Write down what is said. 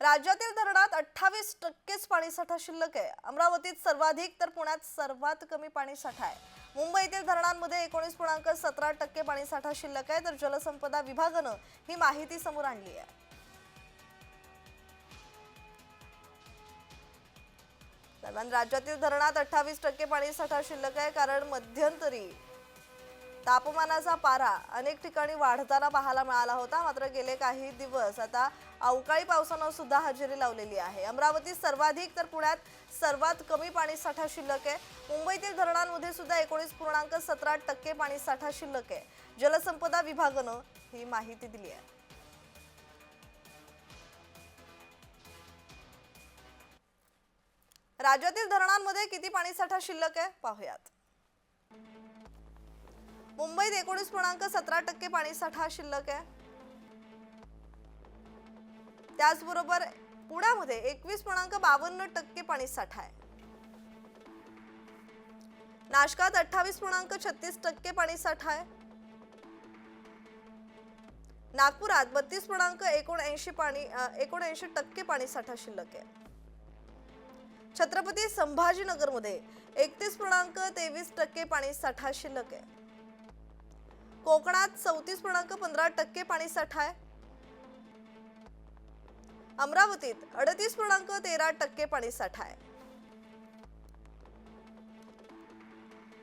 राज्यातील धरणात अठ्ठावीस टक्केच पाणीसाठा शिल्लक आहे. अमरावतीत सर्वाधिक तर पुण्यात सर्वात कमी पाणीसाठा आहे. मुंबईतील धरणांमध्ये एकोणीस पूर्णांक सतरा टक्के पाणीसाठा शिल्लक आहे तर जलसंपदा विभागानं ही माहिती समोर आणली आहे. दरम्यान राज्यातील धरणात अठ्ठावीस टक्के पाणीसाठा शिल्लक आहे कारण मध्यंतरी तापमानाचा पारा अनेक ठिकाणी वाढताना पाहायला मिळाला होता. मात्र गेले काही दिवस आता अवकाळी पावसानं सुद्धा हजेरी लावलेली आहे. अमरावतीत सर्वाधिक तर पुण्यात सर्वात कमी पाणीसाठा शिल्लक आहे. मुंबईतील धरणांमध्ये सुद्धा एकोणीस पूर्णांक सतरा टक्के पाणीसाठा शिल्लक आहे. जलसंपदा विभागानं ही माहिती दिली आहे. राज्यातील धरणांमध्ये किती पाणीसाठा शिल्लक आहे? पाहूयात. मुंबईत एकोणीस पूर्णांक सतरा टक्के पाणीसाठा शिल्लक आहे. त्याचबरोबर पुण्यामध्ये एकवीस पूर्णांक बावन्न टक्के पाणीसाठा आहे. नाशकात अठ्ठावीस पूर्णांक छत्तीस टक्के पाणीसाठा आहे. नागपुरात बत्तीस पूर्णांक एकोणऐंशी पाणी एकोणऐंशी टक्के पाणीसाठा शिल्लक आहे. छत्रपती संभाजीनगरमध्ये एकतीस पूर्णांक तेवीस टक्के पाणीसाठा शिल्लक आहे. कोकणात चौतीस पूर्णांक पंधरा टक्के पाणीसाठा आहे. अमरावतीत अडतीस पूर्णांक तेरा टक्के पाणीसाठा आहे.